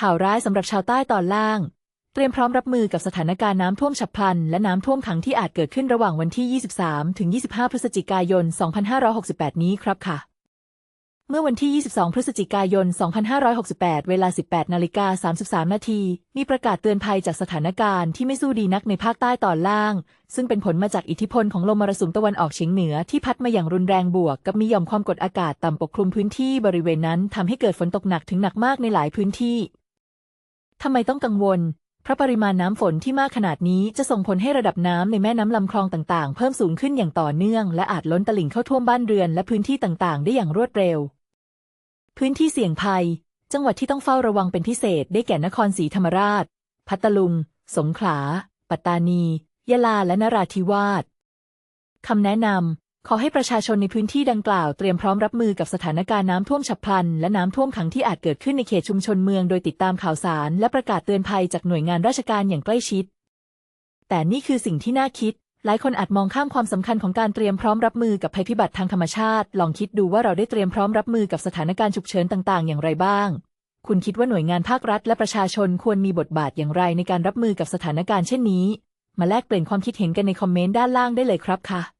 ข่าวร้ายสำหรับชาวใต้ตอนล่าง เตรียมพร้อมรับมือกับสถานการณ์น้ำท่วมฉับพลัน และน้ำท่วมขังที่อาจเกิดขึ้นระหว่างวันที่ 23 ถึง 25 พฤศจิกายน 2568 นี้ครับค่ะ เมื่อวันที่ 22 พฤศจิกายน 2568 เวลา 18 นาฬิกา 33 นาที มีประกาศเตือนภัยจากสถานการณ์ที่ไม่สู้ดีนักในภาคใต้ตอนล่าง ซึ่งเป็นผลมาจากอิทธิพลของลมมรสุมตะวันออกเฉียงเหนือที่พัดมาอย่างรุนแรงบวก กับมีหย่อมความกดอากาศต่ำปกคลุมพื้นที่บริเวณนั้นทำให้เกิดฝนตกหนักถึงหนักมากในหลายพื้นที่ ทำไมต้องกังวลเพราะปริมาณน้ำฝนที่มากขนาดนี้จะส่งผลให้ระดับน้ำในแม่น้ำลำคลองต่างๆ เพิ่มสูงขึ้นอย่างต่อเนื่อง และอาจล้นตลิ่งเข้าท่วมบ้านเรือนและพื้นที่ต่างๆ ได้อย่างรวดเร็ว พื้นที่เสี่ยงภัย จังหวัดที่ต้องเฝ้าระวังเป็นพิเศษ ได้แก่นครศรีธรรมราช พัทลุง สงขลา ปัตตานี ยะลา และนราธิวาสคำแนะนำ ขอให้ประชาชนในพื้นที่ดังกล่าวเตรียมพร้อมรับมือกับสถานการณ์น้ำท่วมฉับพลัน และน้ำท่วมขังที่อาจเกิดขึ้นในเขตชุมชนเมืองโดยติดตามข่าวสาร และประกาศเตือนภัยจากหน่วยงานราชการอย่างใกล้ชิด แต่นี่คือสิ่งที่น่าคิด หลายคนอาจมองข้ามความสำคัญของการเตรียมพร้อมรับมือกับภัยพิบัติทางธรรมชาติ ลองคิดดูว่าเราได้เตรียมพร้อมรับมือกับสถานการณ์ฉุกเฉินต่าง ๆ อย่างไรบ้าง คุณคิดว่าหน่วยงานภาครัฐ และประชาชนควรมีบทบาทอย่างไรในการรับมือกับสถานการณ์เช่นนี้ มาแลกเปลี่ยนความคิดเห็นกันในคอมเมนต์ด้านล่างได้เลยครับค่ะ